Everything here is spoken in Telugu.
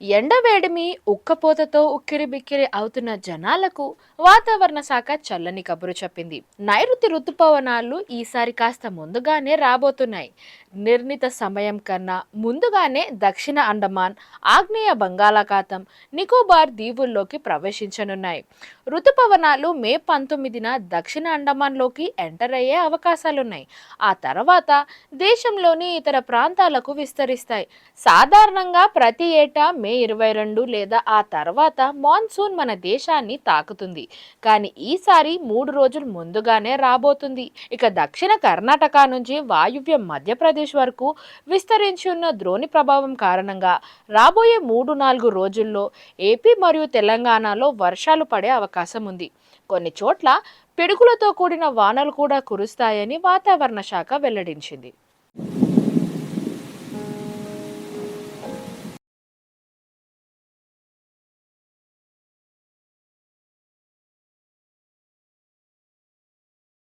ఎండవేడిమి ఉక్కపోతతో ఉక్కిరి బిక్కిరి అవుతున్న జనాలకు వాతావరణ శాఖ చల్లని కబురు చెప్పింది. నైరుతి రుతుపవనాలు ఈసారి కాస్త ముందుగానే రాబోతున్నాయి. నిర్ణీత సమయం కన్నా ముందుగానే దక్షిణ అండమాన్ ఆగ్నేయ బంగాళాఖాతం నికోబార్ దీవుల్లోకి ప్రవేశించనున్నాయి. ఋతుపవనాలు మే పంతొమ్మిదిన దక్షిణ అండమాన్లోకి ఎంటర్ అయ్యే అవకాశాలున్నాయి. ఆ తర్వాత దేశంలోని ఇతర ప్రాంతాలకు విస్తరిస్తాయి. సాధారణంగా ప్రతి ఏటా మే ఇరవై రెండు లేదా ఆ తర్వాత మాన్సూన్ మన దేశాన్ని తాకుతుంది. కానీ ఈసారి మూడు రోజులు ముందుగానే రాబోతుంది. ఇక దక్షిణ కర్ణాటక నుంచి వాయువ్య మధ్యప్రదేశ్ వరకు విస్తరించి ఉన్న ద్రోణి ప్రభావం కారణంగా రాబోయే మూడు నాలుగు రోజుల్లో ఏపీ మరియు తెలంగాణలో వర్షాలు పడే అవకాశం ఉంది. కొన్ని చోట్ల పిడుగులతో కూడిన వానలు కూడా కురుస్తాయని వాతావరణ శాఖ వెల్లడించింది.